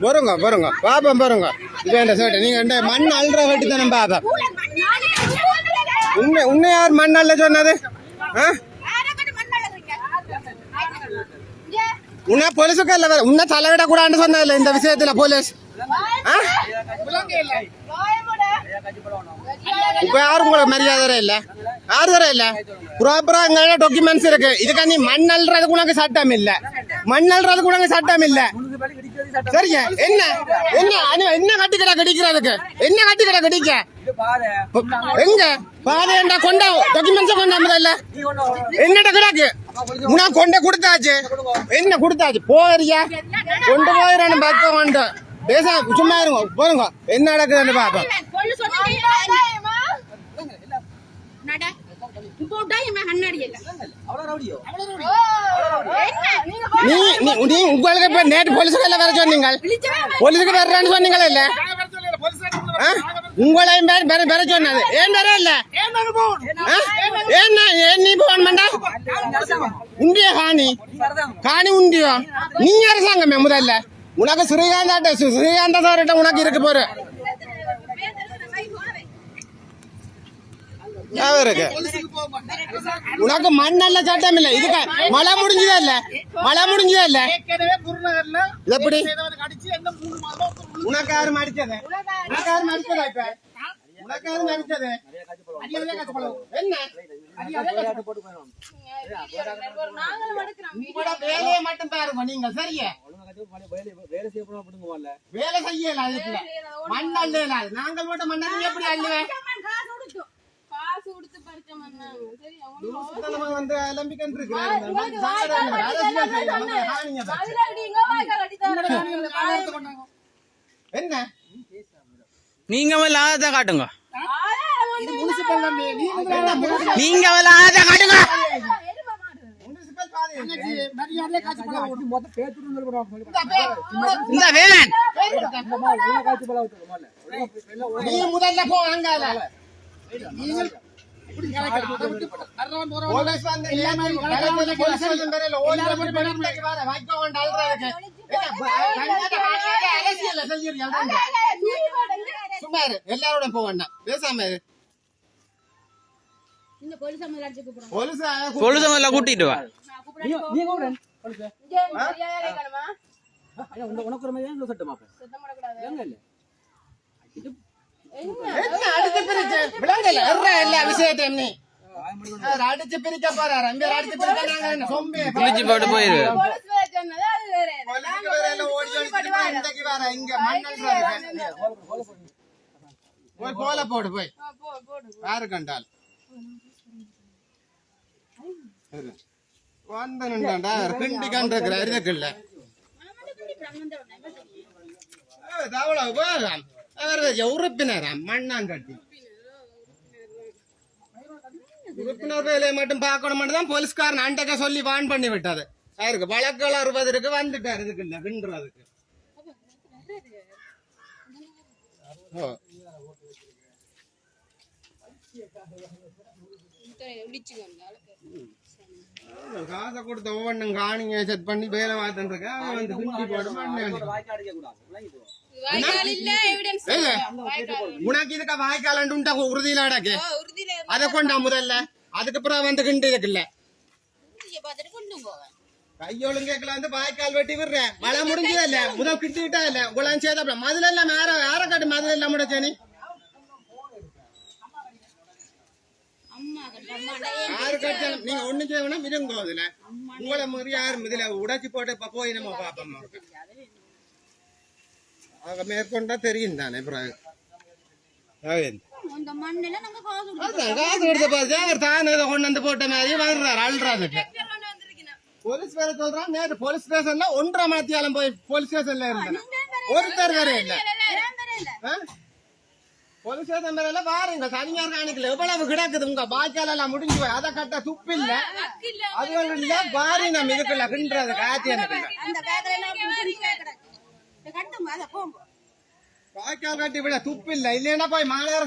வருங்க வருங்க. பாப்போம் பாருங்க. இது என்ன சேட்டை நீங்க இந்த மண் அல்ற வெட்டி தானே பாப்போம். உன்னை உன்னை யார் மண் அல்ல சொன்னது? ஆ? உன்னை போலீஸுக்கு இல்ல வேற. உன்னை தலைவிட கூடாதுன்னு சொன்னதில்ல இந்த விஷயத்துல போலீஸ். இப்ப யாரும் உங்களுக்கு மரியாதை இல்ல? யாரு தர இல்ல? ப்ராப்பரா எங்க டாக்குமெண்ட்ஸ் இருக்கு. இதுக்கு நீ மண் அல்றதுக்கு உனக்கு சட்டம் இல்லை. மண் அல்றதுக்கு கூட சட்டம் இல்ல. சரிங்க. என்ன? என்ன? அனு- என்ன கட்டிக்கடா கடிக்கிறதுக்கு என்ன கட்டிக்கடா கடிக்க? எங்க? பாதையண்டா கொண்டா டாக்குமெண்ட்ஸ் கொண்டா இல்ல? என்னட்ட கிடக்கு? உனா கொண்ட கொடுத்தாச்சு. என்ன கொடுத்தாச்சு? போறியா? கொண்டு போயிடணும் பக்கம் கொண்டு பேச சும்மா இருங்க போருங்க. என்ன நடக்குதுன்னு பாப்போம் அவ்வளோ ரவுடியோ? நீ உங்களுக்கு இப்ப நேற்று போலீஸுக்கு எல்லாம் வேற சொன்னீங்க. போலீஸுக்கு வேறன்னு சொன்னீங்களா இல்ல? உங்களையும் பேர் வேற வேற சொன்னது ஏன் வேற இல்ல? ஏன் ஏன் நீ போன் பண்ணா? உண்டிய காணி? காணி உண்டியோ? நீ அரசாங்கமே முதல்ல. உனக்கு ஸ்ரீகாந்தாட்ட ஸ்ரீகாந்த சார்கிட்ட உனக்கு இருக்க போற. ஞாபகம் இருக்கு. உனக்கு மண்ணல்ல சட்டம் இல்ல. இதுக்கு மழை முடிஞ்சதே இல்ல? மழை முடிஞ்சதே இல்ல? எப்படி? உனக்கு யாரும் அடிச்சது உனக்கு யாரும் அடிச்சதா இப்ப? உனக்கு யாரும் அடிச்சது என்ன? வேலையை மட்டும் பாருங்க நீங்க சரியா? வேலை செய்யல அதுக்குள்ள. மண் அல்ல நாங்கள் மட்டும் மண்ணை எப்படி அல்லுவேன் காசு கொடுத்து பறிச்ச மண்ணா சரி அவனும் லூசுத்தனமா வந்து அலம்பிக்கிட்டு இருக்கிறாரு. இந்த மண் சாதாரண அரசியல் செய்யலாம். நம்ம காணிங்க தான். அதுல அடி எங்க வாய்க்கால் அடி தர என்ன? நீங்க ஆதத்தை காட்டுங்க. நீங்க முதல்ல ஆதத்தை காட்டுங்க. முனிசிபல் பாதை இந்த வேலன் நீ முதல்ல போ அங்கால வந்து? கலெக்டர் போலீஸ் ஸ்டேஷன் பேரில் ஓடி வந்து பெண்களுக்கு வர வைக்க வேண்டாம் அல்றதுக்கு. என்ன, ப- கண்ணாடி காணியாத அரசியல்ல செஞ்சிருக்கீங்க, அதாங்க. சும்மா இரு எல்லாரோட போக வேண்டாம். பேசாம போலீஸ் முதல்ல கூட்டிட்டு வா. என்ன? அடிச்சு பிரிச்சு எர்ற எல்லா விஷயத்தையும் நீ. அடிச்சு பிரிக்க போறாரு. அங்க அடிச்சு பிரிக்க நாங்க என்ன சொம்பே. கிழிச்சு போட்டு போயிரு. போய் போல போடு போய். யாரு கண்டால்? இரு. வந்து நின்றாண்டா கிண்டி கண்டிருக்கிற இருக்குல்ல தவளை போகலாம் உறுப்பினராம் மண்ணாங்கட்டி. உறுப்பினர் வேலையை மட்டும் பார்க்கணும் தான் போலீஸ்காரன் அண்டக்க சொல்லி வான் பண்ணி விட்டது. யாருக்கு வழக்குகள் அறுபதற்கு வந்துட்டார். இதுக்கு இல்ல கிண்டுறதுக்கு ஓ. காசை கொடுத்த ஒவ்வொன்றும் காணிங்க செட் பண்ணி வேலை பார்த்துட்டு இருக்கேன். வந்து கிண்டி போட்டு உனக்கு இதுக்கு வாய்க்காலண்டு உண்டா? உறுதியில அடக்கு. அதை கொண்டா முதல்ல. அதுக்கு அப்புறம் வந்து கிண்டி இருக்குல்ல. கையோளும் கேட்கல வந்து வாய்க்கால் வெட்டி விடுறேன் மழை முடிஞ்சதா இல்ல முதல் கிட்டி விட்டா இல்ல. உங்களாம் சேதப்பட மதுல எல்லாம் யார யார காட்டு மதுல எல்லாம் முடிச்சேனி. யாரு கட்டாலும் நீங்க ஒண்ணு இருங்கோ இதுல. உங்களை மீறி யாரும் இதுல உடைச்சு போட்டு இப்ப போய் நம்ம பாப்போம் ஆக மேற்கொண்டா தெரியும் தானே பிறகு. காசு கொடுத்த பாரு தான் கொண்டு வந்து போட்ட மாதிரி வர்றாரு வந்திருக்கேன் போலீஸ் வேற சொல்றான் நேற்று போலீஸ் ஸ்டேஷன்ல ஒன்றரை மத்தியாலம் போய் போலீஸ் ஸ்டேஷன்ல இருந்தேன்? ஒருத்தர் வேற இல்ல. ஸ்டேஷன் வேற இல்ல பாருங்க தனியார் காணிக்கல எவ்வளவு கிடக்குது? உங்க பாய்க்கால் எல்லாம் முடிஞ்சு போய் அதை கட்ட துப்பு இல்ல. அது இல்ல பாரி நம்ம இதுக்குள்ள கிண்டுறது காத்தி எனக்கு பாய்க்கால் கட்டி விட துப்பு இல்ல. இல்லைன்னா போய் மாநகர